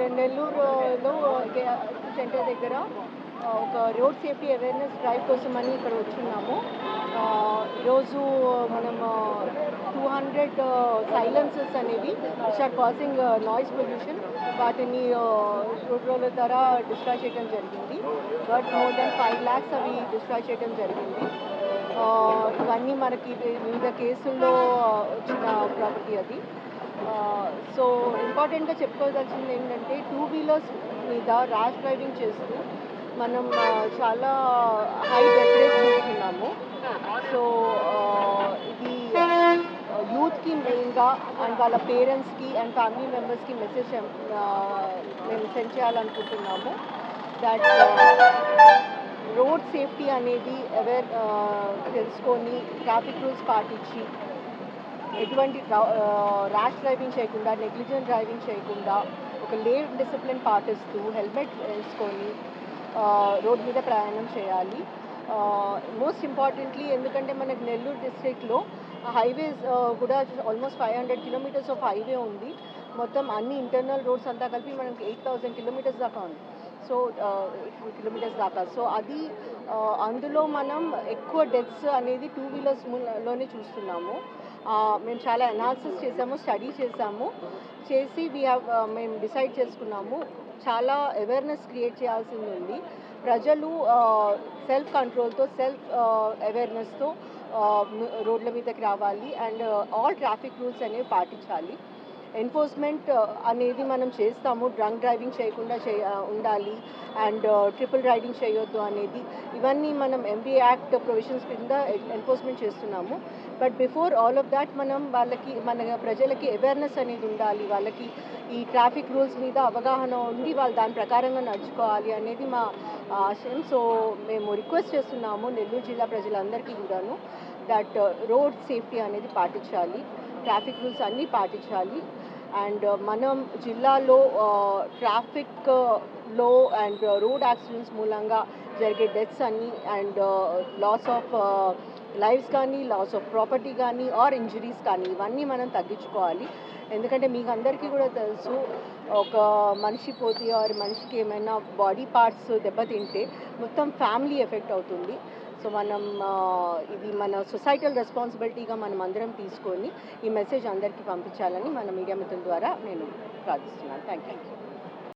ఇక్కడ నెల్లూరులో సెంటర్ దగ్గర ఒక రోడ్ సేఫ్టీ అవేర్నెస్ డ్రైవ్ కోసమని ఇక్కడ వచ్చున్నాము. ఈరోజు మనము టూ హండ్రెడ్ సైలెన్సెస్ అనేవి which are causing noise pollution వాటిని రోడ్ రోజుల ద్వారా డిస్ట్రాయ్ చేయడం జరిగింది. But more then five lakhs అవి డిస్ట్రాయ్ చేయడం జరిగింది. ఇవన్నీ మనకి వివిధ కేసుల్లో వచ్చిన ప్రాపర్టీ అది. సో ఇంపార్టెంట్గా చెప్పుకోవాల్సింది ఏంటంటే టూ వీలర్స్ మీద ర్యాష్ డ్రైవింగ్ చేస్తూ మనం చాలా హై డెత్ చేస్తున్నాము. సో ఇది యూత్కి మెయిన్గా అండ్ వాళ్ళ పేరెంట్స్కి అండ్ ఫ్యామిలీ మెంబర్స్కి మెసేజ్ మేము సెండ్ చేయాలనుకుంటున్నాము. దట్ రోడ్ సేఫ్టీ అనేది అవేర్ తెలుసుకొని ట్రాఫిక్ రూల్స్ పాటించి ఎటువంటి ర్యాష్ డ్రైవింగ్ చేయకుండా నెగ్లిజెంట్ డ్రైవింగ్ చేయకుండా ఒక లేట్ డిసిప్లిన్ పాటిస్తూ హెల్మెట్ వేసుకొని రోడ్ మీద ప్రయాణం చేయాలి. మోస్ట్ ఇంపార్టెంట్లీ ఎందుకంటే మనకు నెల్లూరు డిస్ట్రిక్ట్లో హైవేస్ కూడా almost five hundred kilometres of highway ఉంది. మొత్తం అన్ని ఇంటర్నల్ రోడ్స్ అంతా కలిపి మనకి ఎయిట్ థౌజండ్ కిలోమీటర్స్ దాకా ఉంది. సో కిలోమీటర్స్ దాకా. సో అది అందులో మనం ఎక్కువ డెత్స్ అనేది టూ వీలర్స్లోనే చూస్తున్నాము. మేము చాలా అనాలిసిస్ చేసాము స్టడీ చేసాము చేసి వీ హ్యావ్ మేము డిసైడ్ చేసుకున్నాము. చాలా అవేర్నెస్ క్రియేట్ చేయాల్సింది ఉంది ప్రజలు సెల్ఫ్ కంట్రోల్తో సెల్ఫ్ అవేర్నెస్తో రోడ్ల మీదకి రావాలి. అండ్ ఆల్ ట్రాఫిక్ రూల్స్ అనేవి పాటించాలి. ఎన్ఫోర్స్మెంట్ అనేది మనం చేస్తాము. డ్రంక్ డ్రైవింగ్ చేయకుండా చేయ ఉండాలి. అండ్ ట్రిపుల్ రైడింగ్ చేయొద్దు అనేది. ఇవన్నీ మనం ఎంబీ యాక్ట్ ప్రొవిజన్స్ కింద ఎన్ఫోర్స్మెంట్ చేస్తున్నాము. But before all of that మనం వాళ్ళకి మన ప్రజలకి అవేర్నెస్ అనేది ఉండాలి. వాళ్ళకి ఈ ట్రాఫిక్ రూల్స్ మీద అవగాహన ఉండి వాళ్ళు దాని ప్రకారంగా నడుచుకోవాలి అనేది మా ఆశయం. సో మేము రిక్వెస్ట్ చేస్తున్నాము నెల్లూరు జిల్లా ప్రజలందరికీ కూడాను దట్ రోడ్ సేఫ్టీ అనేది పాటించాలి. ట్రాఫిక్ రూల్స్ అన్నీ పాటించాలి. అండ్ uh, మనం జిల్లాలో uh, ట్రాఫిక్ uh, లో అండ్ రోడ్ యాక్సిడెంట్స్ మూలంగా జరిగే డెత్స్ అని అండ్ లాస్ ఆఫ్ లైఫ్స్ కానీ లాస్ ఆఫ్ ప్రాపర్టీ కానీ ఆర్ ఇంజరీస్ కానీ ఇవన్నీ మనం తగ్గించుకోవాలి. ఎందుకంటే మీకు అందరికీ కూడా తెలుసు ఒక మనిషి పోతే ఆర్ మనిషికి ఏమైనా బాడీ పార్ట్స్ దెబ్బతింటే మొత్తం ఫ్యామిలీ ఎఫెక్ట్ అవుతుంది. సో మనం ఇది మన సొసైటల్ రెస్పాన్సిబిలిటీగా మనం అందరం తీసుకొని ఈ మెసేజ్ అందరికీ పంపించాలని మన మీడియా మిత్రుల ద్వారా నేను ప్రార్థిస్తున్నాను. Thank you